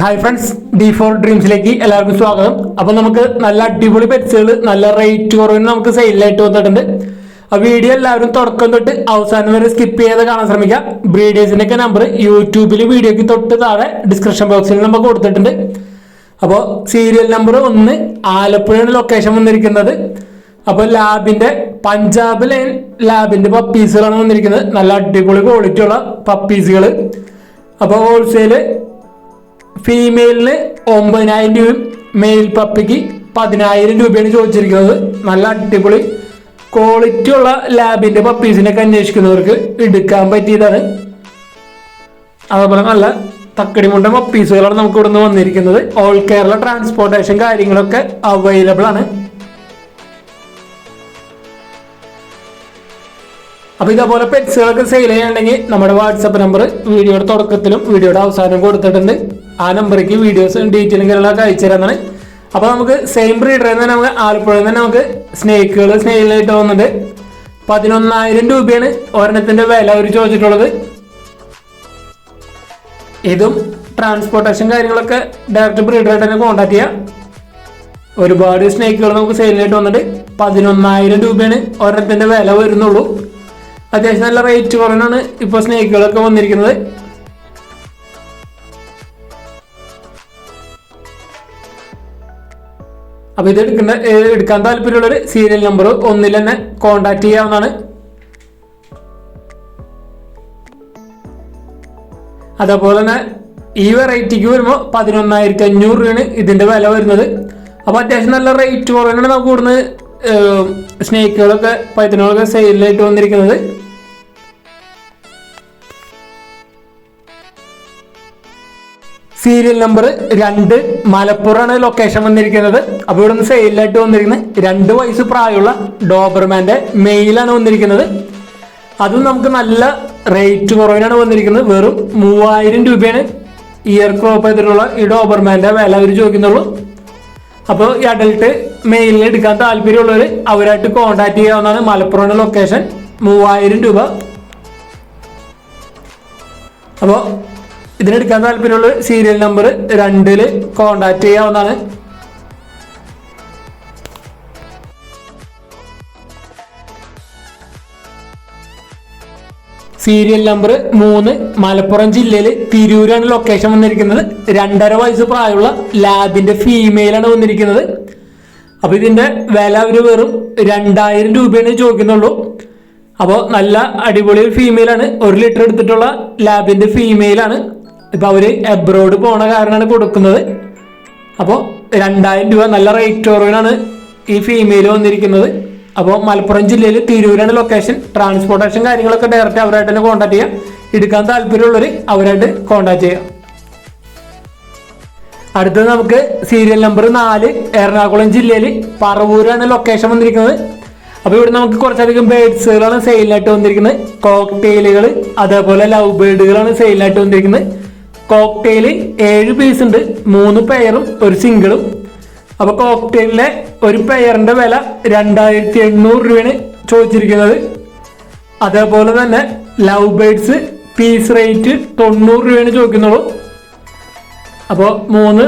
Hi friends D four ഡ്രീംസിലേക്ക് എല്ലാവർക്കും സ്വാഗതം. അപ്പൊ നമുക്ക് നല്ല അടിപൊളി പെറ്റ്സുകൾ നല്ല റേറ്റ് കുറവിന് നമുക്ക് സെയിലായിട്ട് വന്നിട്ടുണ്ട്. ആ വീഡിയോ എല്ലാവരും തുടക്കം തൊട്ട് അവസാനം വരെ സ്കിപ്പ് ചെയ്ത് കാണാൻ ശ്രമിക്കാം. ബ്രീഡേഴ്സിന്റെ ഒക്കെ നമ്പർ യൂട്യൂബിൽ വീഡിയോക്ക് തൊട്ട് താഴെ ഡിസ്ക്രിപ്ഷൻ ബോക്സിൽ നമുക്ക് കൊടുത്തിട്ടുണ്ട്. അപ്പോൾ സീരിയൽ നമ്പർ ഒന്ന് ആലപ്പുഴയാണ് ലൊക്കേഷൻ വന്നിരിക്കുന്നത്. അപ്പോൾ ലാബിന്റെ പഞ്ചാബ് ലൈൻ ലാബിന്റെ പപ്പീസുകളാണ് വന്നിരിക്കുന്നത്. നല്ല അടിപൊളി ക്വാളിറ്റിയുള്ള പപ്പീസുകൾ അപ്പോൾ ഹോൾസെയിൽ ഫീമെയിലിന് ഒമ്പതിനായിരം രൂപയും മെയിൽ പപ്പിക്ക് പതിനായിരം രൂപയാണ് ചോദിച്ചിരിക്കുന്നത്. നല്ല അടിപൊളി ക്വാളിറ്റി ഉള്ള ലാബിന്റെ പപ്പീസിനൊക്കെ അന്വേഷിക്കുന്നവർക്ക് എടുക്കാൻ പറ്റിയതാണ്. അതുപോലെ നല്ല തക്കടിമുണ്ട പപ്പീസുകളാണ് നമുക്ക് ഇവിടുന്ന് വന്നിരിക്കുന്നത്. ഓൾ കേരള ട്രാൻസ്പോർട്ടേഷൻ കാര്യങ്ങളൊക്കെ അവൈലബിൾ ആണ്. അപ്പൊ ഇതേപോലെ പെറ്റ്സുകളൊക്കെ സെയിൽ ചെയ്യാനുണ്ടെങ്കിൽ നമ്മുടെ വാട്സപ്പ് നമ്പർ വീഡിയോയുടെ തുടക്കത്തിലും വീഡിയോയുടെ അവസാനം കൊടുത്തിട്ടുണ്ട്. ആ നമ്പറേക്ക് വീഡിയോസ് ഡീറ്റെയിലും കാര്യങ്ങളൊക്കെ അയച്ചു തരാന്നാണ്. അപ്പൊ നമുക്ക് സെയിം ബ്രീഡറിൽ നിന്ന് നമുക്ക് ആലപ്പുഴയിൽ തന്നെ നമുക്ക് സ്നേക്കുകൾ സ്നേഹിലായിട്ട് വന്നിട്ട് പതിനൊന്നായിരം രൂപയാണ് ഒരെണ്ണത്തിന്റെ വില അവർ ചോദിച്ചിട്ടുള്ളത്. ഇതും ട്രാൻസ്പോർട്ടേഷൻ കാര്യങ്ങളൊക്കെ ഡയറക്റ്റ് ബ്രീഡറായിട്ട് തന്നെ കോൺടാക്ട് ചെയ്യാം. ഒരുപാട് സ്നേക്കുകൾ നമുക്ക് സെയിലായിട്ട് വന്നിട്ട് പതിനൊന്നായിരം രൂപയാണ് ഒരെണ്ണത്തിന്റെ വില വരുന്നുള്ളൂ. അത്യാവശ്യം നല്ല റേറ്റ് കുറവാണ് ഇപ്പോൾ സ്നേക്കുകളൊക്കെ വന്നിരിക്കുന്നത്. അപ്പൊ ഇത് എടുക്കുന്ന എടുക്കാൻ താല്പര്യമുള്ളവർ സീരിയൽ നമ്പർ ഒന്നിൽ തന്നെ കോണ്ടാക്ട് ചെയ്യാവുന്നതാണ്. അതേപോലെ തന്നെ ഈ വെറൈറ്റിക്ക് വരുമ്പോൾ പതിനൊന്നായിരത്തി അഞ്ഞൂറ് രൂപയാണ് ഇതിന്റെ വില വരുന്നത്. അപ്പോൾ അത്യാവശ്യം നല്ല റേറ്റ് കുറവാണ് നമുക്ക് ഇവിടുന്ന് സ്നേക്കുകളൊക്കെ പൈത്തനുകളൊക്കെ സെയിലായിട്ട് വന്നിരിക്കുന്നത്. സീരിയൽ നമ്പർ രണ്ട് മലപ്പുറമാണ് ലൊക്കേഷൻ വന്നിരിക്കുന്നത്. അപ്പോൾ ഇവിടുന്ന് സെയിലായിട്ട് വന്നിരിക്കുന്നത് രണ്ട് വയസ്സ് പ്രായമുള്ള ഡോബർമാന്റെ മെയിലാണ് വന്നിരിക്കുന്നത്. അതും നമുക്ക് നല്ല റേറ്റ് കുറവിനാണ് വന്നിരിക്കുന്നത്. വെറും മൂവായിരം രൂപയാണ് ഇയർ ക്രോപ്പ് ചെയ്തിട്ടുള്ള ഈ ഡോബർമാന്റെ വില അവർ ചോദിക്കുന്നുള്ളൂ. അപ്പോൾ ഈ അഡൽട്ട് മെയിലിൽ എടുക്കാൻ താല്പര്യമുള്ളവർ അവരായിട്ട് കോണ്ടാക്ട് ചെയ്യാവുന്നതാണ് മലപ്പുറം ലൊക്കേഷൻ മൂവായിരം രൂപ. അപ്പോൾ ഇതിനെടുക്കാൻ താല്പര്യമുള്ള സീരിയൽ നമ്പർ രണ്ടിൽ കോണ്ടാക്ട് ചെയ്യാവുന്നതാണ്. സീരിയൽ നമ്പർ മൂന്ന് മലപ്പുറം ജില്ലയിൽ തിരൂരാണ് ലൊക്കേഷൻ വന്നിരിക്കുന്നത്. രണ്ടര വയസ്സ് പ്രായമുള്ള ലാബിന്റെ ഫീമെയിലാണ് വന്നിരിക്കുന്നത്. അപ്പൊ ഇതിന്റെ വില അവർ വെറും രണ്ടായിരം രൂപയാണ് ചോദിക്കുന്നുള്ളൂ. അപ്പോൾ നല്ല അടിപൊളി ഫീമെയിലാണ് ഒരു ലിറ്റർ എടുത്തിട്ടുള്ള ലാബിന്റെ ഫീമെയിലാണ് ഇപ്പൊ അവർ എബ്രോഡ് പോണ കാരണമാണ് കൊടുക്കുന്നത്. അപ്പോൾ രണ്ടായിരം രൂപ നല്ല റേറ്റ് കുറവിനാണ് ഈ ഫീമെയിൽ വന്നിരിക്കുന്നത്. അപ്പോൾ മലപ്പുറം ജില്ലയിൽ തിരൂരാണ് ലൊക്കേഷൻ ട്രാൻസ്പോർട്ടേഷൻ കാര്യങ്ങളൊക്കെ ഡയറക്റ്റ് അവരായിട്ട് തന്നെ കോൺടാക്ട് ചെയ്യാം. എടുക്കാൻ താല്പര്യമുള്ളവർ അവരായിട്ട് കോൺടാക്ട് ചെയ്യാം. അടുത്തത് നമുക്ക് സീരിയൽ നമ്പർ നാല് എറണാകുളം ജില്ലയിൽ പറവൂരാണ് ലൊക്കേഷൻ വന്നിരിക്കുന്നത്. അപ്പോൾ ഇവിടെ നമുക്ക് കുറച്ചധികം ബേഡ്സുകളാണ് സെയിലായിട്ട് വന്നിരിക്കുന്നത്. കോക്ടെയിലുകൾ അതേപോലെ ലവ് ബേഡുകളാണ് സെയിലായിട്ട് വന്നിരിക്കുന്നത്. കോക്ടെയിൽ ഏഴ് പീസ് ഉണ്ട്. മൂന്ന് പെയറും ഒരു സിംഗിളും അപ്പോൾ കോക്ടെയിലിലെ ഒരു പെയറിന്റെ വില രണ്ടായിരത്തി എണ്ണൂറ് രൂപയാണ് ചോദിച്ചിരിക്കുന്നത്. അതേപോലെ തന്നെ ലവ് ബേഡ്സ് പീസ് റേറ്റ് തൊണ്ണൂറ് രൂപയാണ് ചോദിക്കുന്നുള്ളൂ. അപ്പോൾ മൂന്ന്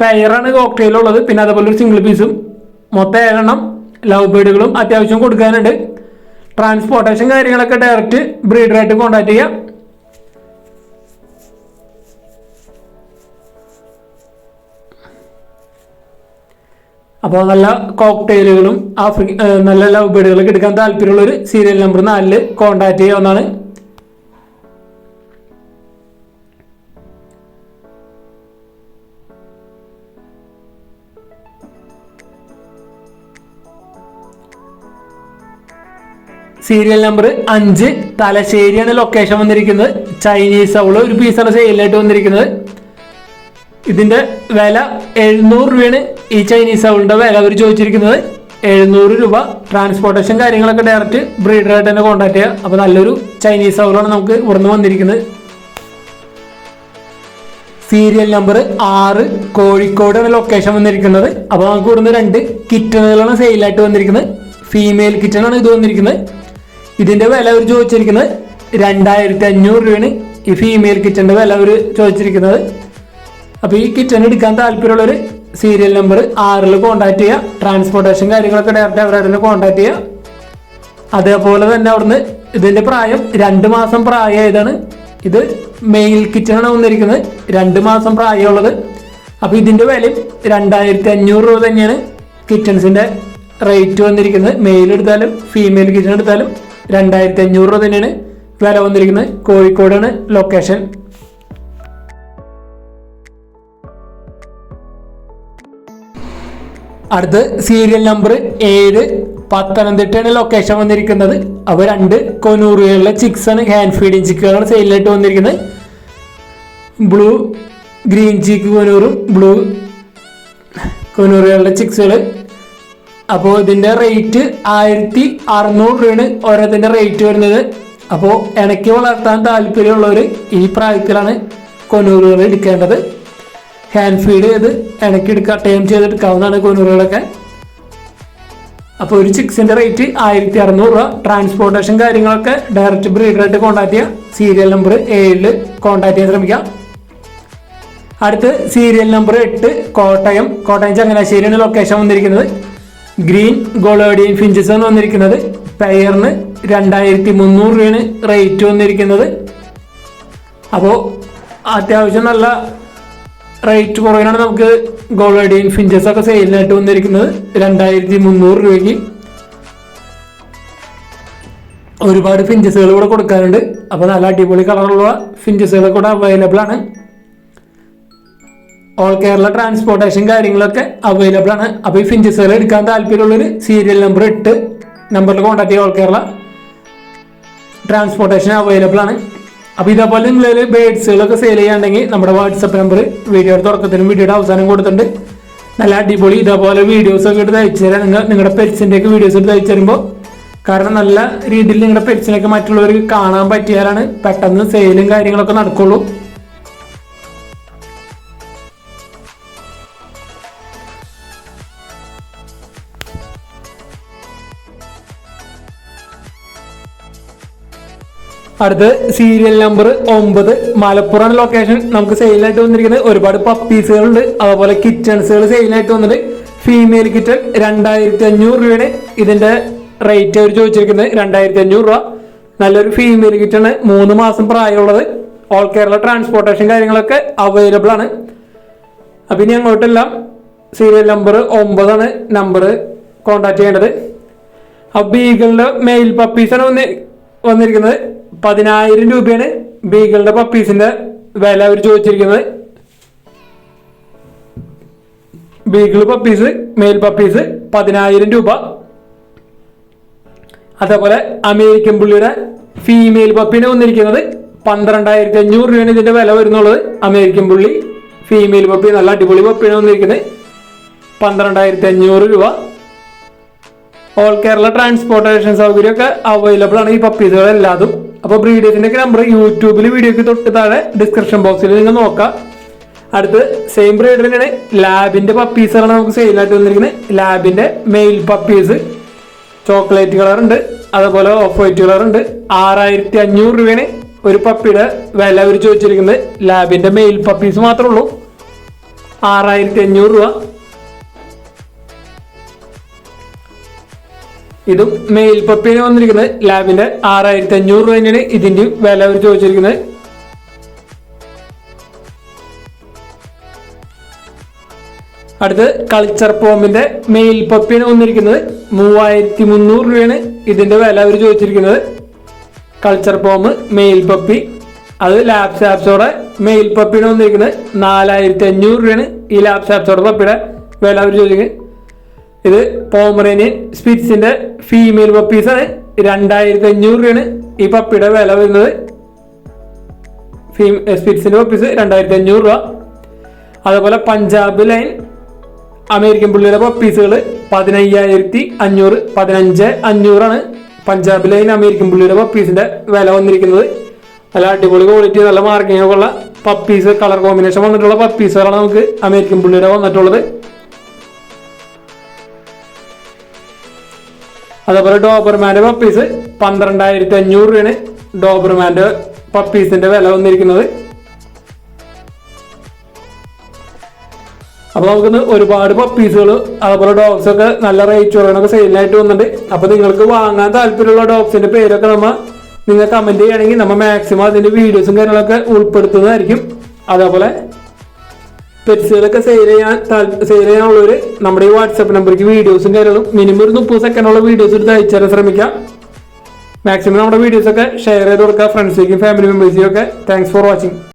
പെയറാണ് കോക്ടെയിലുള്ളത് പിന്നെ അതേപോലെ ഒരു സിംഗിൾ പീസും മൊത്തം ഏഴെണ്ണം ലവ് ബേഡുകളും അത്യാവശ്യം കൊടുക്കാനുണ്ട്. ട്രാൻസ്പോർട്ടേഷൻ കാര്യങ്ങളൊക്കെ ഡയറക്റ്റ് ബ്രീഡറായിട്ട് കോൺടാക്ട് ചെയ്യാം. അപ്പോൾ നല്ല കോക്ടെയിലുകളും ആഫ്രിക്ക നല്ല ലവ് ബേഡുകളൊക്കെ എടുക്കാൻ താല്പര്യമുള്ള ഒരു സീരിയൽ നമ്പർ നാലിൽ കോൺടാക്ട് ചെയ്യാവുന്നതാണ് സീരിയൽ നമ്പർ അഞ്ച് തലശ്ശേരിയാണ് ലൊക്കേഷൻ വന്നിരിക്കുന്നത്. ചൈനീസ് അവൾ ഒരു പീസാണ് സെയിലായിട്ട് വന്നിരിക്കുന്നത്. ഇതിന്റെ വില എഴുന്നൂറ് രൂപയാണ്. ഈ ചൈനീസ് അവളുടെ വില അവർ ചോദിച്ചിരിക്കുന്നത് എഴുന്നൂറ് രൂപ. ട്രാൻസ്പോർട്ടേഷൻ കാര്യങ്ങളൊക്കെ ഡയറക്റ്റ് ബ്രീഡറായിട്ട് തന്നെ കോൺടാക്ട് ചെയ്യുക അപ്പോൾ നല്ലൊരു ചൈനീസ് അവളാണ് നമുക്ക് ഇവിടുന്ന് വന്നിരിക്കുന്നത്. സീരിയൽ നമ്പർ ആറ് കോഴിക്കോടാണ് ലൊക്കേഷൻ വന്നിരിക്കുന്നത്. അപ്പോൾ നമുക്ക് ഇവിടുന്ന് രണ്ട് കിറ്റണുകളാണ് സെയിലായിട്ട് വന്നിരിക്കുന്നത്. ഫീമെയിൽ കിറ്റണാണ് ഇത് വന്നിരിക്കുന്നത്. ഇതിന്റെ വില അവർ ചോദിച്ചിരിക്കുന്നത് രണ്ടായിരത്തി അഞ്ഞൂറ് രൂപയാണ്. ഈ ഫീമെയിൽ കിച്ചന്റെ വില അവർ ചോദിച്ചിരിക്കുന്നത്. അപ്പോൾ ഈ കിച്ചൺ എടുക്കാൻ താല്പര്യമുള്ളവർ സീരിയൽ നമ്പർ ആറിൽ കോൺടാക്ട് ചെയ്യുക ട്രാൻസ്പോർട്ടേഷൻ കാര്യങ്ങളൊക്കെ ഡയറക്റ്റ് അവരുടെ കോൺടാക്ട് ചെയ്യുക അതേപോലെ തന്നെ അവിടുന്ന് ഇതിന്റെ പ്രായം രണ്ട് മാസം പ്രായമായതാണ് ഇത് മെയിൽ കിച്ചണാണ് വന്നിരിക്കുന്നത്. രണ്ട് മാസം പ്രായമുള്ളത്. അപ്പോൾ ഇതിന്റെ വിലയും രണ്ടായിരത്തി അഞ്ഞൂറ് രൂപ തന്നെയാണ് കിച്ചൺസിന്റെ റേറ്റ് വന്നിരിക്കുന്നത്. മെയിൽ എടുത്താലും ഫീമെയിൽ കിച്ചൺ എടുത്താലും രണ്ടായിരത്തി അഞ്ഞൂറ് രൂപ തന്നെയാണ് വില വന്നിരിക്കുന്നത്. കോഴിക്കോടാണ് ലൊക്കേഷൻ അടുത്ത് സീരിയൽ നമ്പർ ഏഴ് പത്തനംതിട്ടയാണ് ലൊക്കേഷൻ വന്നിരിക്കുന്നത്. അവ രണ്ട് കൊനൂറുകളിലെ ചിക്സാണ് ഹാൻഡ് ഫീഡിങ് ചിക്കുകളാണ് സെയിലായിട്ട് വന്നിരിക്കുന്നത്. ബ്ലൂ ഗ്രീൻ ചീക്ക് കൊനൂറും ബ്ലൂ കൊനൂറുകളുടെ ചിക്സുകൾ അപ്പോൾ ഇതിന്റെ റേറ്റ് ആയിരത്തി അറുന്നൂറ് രൂപയാണ് ഓരോത്തിന്റെ റേറ്റ് വരുന്നത്. അപ്പോൾ ഇണക്കി വളർത്താൻ താല്പര്യമുള്ളവർ ഈ പ്രായത്തിലാണ് കൊനൂറുകൾ എടുക്കേണ്ടത്. ഹാൻഡ് ഫീഡ് ചെയ്ത് ഇടയ്ക്ക് എടുക്കുക ചെയ്ത് ചെയ്തെടുക്കാവുന്നതാണ് കൊനൂറുകളൊക്കെ. അപ്പോൾ ഒരു ചിക്സിന്റെ റേറ്റ് ആയിരത്തി അറുന്നൂറ് രൂപ. ട്രാൻസ്പോർട്ടേഷൻ കാര്യങ്ങളൊക്കെ ഡയറക്റ്റ് ബ്രീഡറായിട്ട് കോൺടാക്ട് ചെയ്യുക. സീരിയൽ നമ്പർ ഏഴിൽ കോൺടാക്ട് ചെയ്യാൻ ശ്രമിക്കാം അടുത്ത് സീരിയൽ നമ്പർ എട്ട് കോട്ടയം. കോട്ടയം ചങ്ങനാശ്ശേരിയാണ് ലൊക്കേഷൻ വന്നിരിക്കുന്നത്. ഗ്രീൻ ഗോളേഡിയൻ ഫിഞ്ചസ് ആണ് വന്നിരിക്കുന്നത്. പെയറിന് രണ്ടായിരത്തി മുന്നൂറ് രൂപയാണ് റേറ്റ് വന്നിരിക്കുന്നത്. അപ്പോൾ അത്യാവശ്യം നല്ല റേറ്റ് കുറവിനാണ് നമുക്ക് ഗോൾഡിയൻ ഫിഞ്ചസ് ഒക്കെ സെയിലിനായിട്ട് വന്നിരിക്കുന്നത്. രണ്ടായിരത്തി മുന്നൂറ് രൂപയ്ക്ക്. ഒരുപാട് ഫിഞ്ചസുകൾ കൂടെ കൊടുക്കാറുണ്ട് അപ്പോൾ നല്ല അടിപൊളി കളറുള്ള ഫിഞ്ചസുകൾ കൂടെ അവൈലബിൾ ആണ്. ഓൾ കേരള ട്രാൻസ്പോർട്ടേഷൻ കാര്യങ്ങളൊക്കെ അവൈലബിൾ ആണ്. അപ്പോൾ ഈ ഫിഞ്ചസുകൾ എടുക്കാൻ താല്പര്യമുള്ളൊരു സീരിയൽ നമ്പർ എട്ട് നമ്പറിൽ കോൺടാക്ട് ചെയ്യുക ഓൾ കേരള ട്രാൻസ്പോർട്ടേഷൻ അവൈലബിൾ ആണ്. അപ്പോൾ ഇതേപോലെ നിങ്ങൾ ബേഡ്സുകളൊക്കെ സെയിൽ ചെയ്യാണ്ടെങ്കിൽ നമ്മുടെ വാട്സപ്പ് നമ്പർ വീഡിയോയുടെ തുടക്കത്തിനും വീഡിയോയുടെ അവസാനം കൊടുത്തിട്ടുണ്ട്. നല്ല അടിപൊളി ഇതേപോലെ വീഡിയോസ് ഒക്കെ എടുത്ത് അയച്ചു തരാം. നിങ്ങൾ നിങ്ങളുടെ പെറ്റ്സിന്റെ ഒക്കെ വീഡിയോസ് എടുത്ത് അയച്ചു തരുമ്പോൾ കാരണം നല്ല രീതിയിൽ നിങ്ങളുടെ പെറ്റ്സിനൊക്കെ മറ്റുള്ളവർക്ക് കാണാൻ പറ്റിയാലാണ് പെട്ടെന്ന് സെയിലും കാര്യങ്ങളൊക്കെ നടക്കുള്ളൂ. അടുത്ത് സീരിയൽ നമ്പർ ഒമ്പത്. മലപ്പുറം ലൊക്കേഷൻ നമുക്ക് സെയിലായിട്ട് വന്നിരിക്കുന്നത് ഒരുപാട് പപ്പീസുകളുണ്ട് അതുപോലെ കിച്ചൺസുകൾ സെയിലായിട്ട് വന്നിട്ട് ഫീമെയിൽ കിച്ചൺ രണ്ടായിരത്തി അഞ്ഞൂറ് രൂപയാണ് ഇതിന്റെ റേറ്റ് അവർ ചോദിച്ചിരിക്കുന്നത് രണ്ടായിരത്തി അഞ്ഞൂറ് രൂപ. നല്ലൊരു ഫീമെയിൽ കിച്ചണ് മൂന്ന് മാസം പ്രായമുള്ളത്. ഓൾ കേരള ട്രാൻസ്പോർട്ടേഷൻ കാര്യങ്ങളൊക്കെ അവൈലബിൾ ആണ്. അപ്പം ഇനി അങ്ങോട്ടെല്ലാം സീരിയൽ നമ്പർ ഒമ്പതാണ് നമ്പർ കോണ്ടാക്ട് ചെയ്യേണ്ടത്. അപ്പോൾ ബീഗിളിന്റെ മെയിൽ പപ്പീസാണ് വന്ന് വന്നിരിക്കുന്നത്. പതിനായിരം രൂപയാണ് ബീഗിളിന്റെ പപ്പീസിന്റെ വില അവർ ചോദിച്ചിരിക്കുന്നത്. ബീഗിൾ പപ്പീസ് മെയിൽ പപ്പീസ് പതിനായിരം രൂപ. അതേപോലെ അമേരിക്കൻ പുള്ളിയുടെ ഫീമെയിൽ പപ്പീനെ വന്നിരിക്കുന്നത് പന്ത്രണ്ടായിരത്തി അഞ്ഞൂറ് രൂപയാണ് ഇതിന്റെ വില വരുന്നുള്ളത്. അമേരിക്കൻ പുള്ളി ഫീമെയിൽ പപ്പി നല്ല അടിപൊളി പപ്പിയാണ് വന്നിരിക്കുന്നത് പന്ത്രണ്ടായിരത്തി അഞ്ഞൂറ് രൂപ. ഓൾ കേരള ട്രാൻസ്പോർട്ടേഷൻ സൗകര്യമൊക്കെ അവൈലബിൾ ആണ് ഈ പപ്പീസുകൾ അപ്പോൾ ഒക്കെ നമ്പർ യൂട്യൂബിൽ വീഡിയോക്ക് തൊട്ട് താഴെ ഡിസ്ക്രിപ്ഷൻ ബോക്സിൽ നിങ്ങൾ നോക്കാം. അടുത്ത് സെയിം ബ്രീഡ് തന്നെയാണ് ലാബിന്റെ പപ്പീസാണ് നമുക്ക് സെയിലായിട്ട് വന്നിരിക്കുന്നത്. ലാബിന്റെ മെയിൽ പപ്പീസ് ചോക്ലേറ്റ് കളർ ഉണ്ട്. അതുപോലെ ഓഫ് വൈറ്റ് കളർ ഉണ്ട്. ആറായിരത്തി അഞ്ഞൂറ് രൂപയാണ് ഒരു പപ്പിയുടെ വില അവർ ചോദിച്ചിരിക്കുന്നത്. ലാബിന്റെ മെയിൽ പപ്പീസ് മാത്രമേ ഉള്ളൂ. ആറായിരത്തി അഞ്ഞൂറ് രൂപ. ഇതും മെയിൽ പപ്പിന് വന്നിരിക്കുന്നത് ലാബിന്റെ ആറായിരത്തി അഞ്ഞൂറ് രൂപ തന്നെയാണ് ഇതിന്റെ വില അവർ ചോദിച്ചിരിക്കുന്നത്. അടുത്ത് കൾച്ചർ പോമിന്റെ മെയിൽ പപ്പിന് വന്നിരിക്കുന്നത് മൂവായിരത്തി മുന്നൂറ് രൂപയാണ് ഇതിന്റെ വില അവർ ചോദിച്ചിരിക്കുന്നത്. കൾച്ചർ പോം മെയിൽ പപ്പി അത് ലാബ് സാപ്സോടെ മെയിൽ പപ്പിന് വന്നിരിക്കുന്നത് നാലായിരത്തി അഞ്ഞൂറ് രൂപയാണ് ഈ ലാബ് സാപ്സോടെ പപ്പിയുടെ വില അവർ ചോദിക്കുന്നത് ഇത് പോമറേനിയൻ സ്പിറ്റ്സിന്റെ ഫീമെയിൽ പപ്പീസാണ് രണ്ടായിരത്തി അഞ്ഞൂറ് രൂപയാണ് ഈ പപ്പിയുടെ വില വരുന്നത്. ഫീ സ്പിറ്റ്സിന്റെ പപ്പീസ് രണ്ടായിരത്തി അഞ്ഞൂറ് രൂപ. അതുപോലെ പഞ്ചാബ് ലൈൻ അമേരിക്കൻ പുള്ളിയുടെ പപ്പീസുകൾ പതിനയ്യായിരത്തി അഞ്ഞൂറ് പതിനഞ്ച് അഞ്ഞൂറാണ് പഞ്ചാബ് ലൈൻ അമേരിക്കൻ പുള്ളിയുടെ പപ്പീസിന്റെ വില വന്നിരിക്കുന്നത്. നല്ല അടിപൊളി ക്വാളിറ്റി നല്ല മാർക്കിങ്ങൊക്കെ ഉള്ള പപ്പീസ് കളർ കോമ്പിനേഷൻ വന്നിട്ടുള്ള പപ്പീസുകളാണ് നമുക്ക് അമേരിക്കൻ പുള്ളിയുടെ വന്നിട്ടുള്ളത്. അതേപോലെ ഡോബർമാന്റെ പപ്പീസ് പന്ത്രണ്ടായിരത്തി അഞ്ഞൂറ് രൂപയാണ് ഡോബർമാന്റെ പപ്പീസിന്റെ വില വന്നിരിക്കുന്നത്. അപ്പോൾ നമുക്ക് ഒരുപാട് പപ്പീസുകൾ അതുപോലെ ഡോഗ്സ് ഒക്കെ നല്ല റേറ്റ് കുറയണൊക്കെ സെയിലായിട്ട് വന്നിട്ടുണ്ട്. അപ്പോൾ നിങ്ങൾക്ക് വാങ്ങാൻ താല്പര്യമുള്ള ഡോഗ്സിന്റെ പേരൊക്കെ നമ്മ നിങ്ങൾ കമന്റ് ചെയ്യുകയാണെങ്കിൽ നമ്മൾ മാക്സിമം അതിന്റെ വീഡിയോസും കാര്യങ്ങളൊക്കെ ഉൾപ്പെടുത്തുന്നതായിരിക്കും. അതേപോലെ പെറ്റ്സുകളൊക്കെ സെയിൽ ചെയ്യാൻ സെയിൽ ചെയ്യാനുള്ളവർ നമ്മുടെ ഈ വാട്സാപ്പ് നമ്പറിലേക്ക് വീഡിയോസും കാര്യങ്ങളും മിനിമം ഒരു മുപ്പത് സെക്കൻഡുള്ള വീഡിയോസ് എടുത്ത് അയച്ചു തരാൻ ശ്രമിക്കാം. മാക്സിമം നമ്മുടെ വീഡിയോസ് ഒക്കെ ഷെയർ ചെയ്ത് കൊടുക്കുക. ഫ്രണ്ട്സിലേക്കും ഫാമിലി മെമ്പേഴ്സിനും ഒക്കെ. Thanks for watching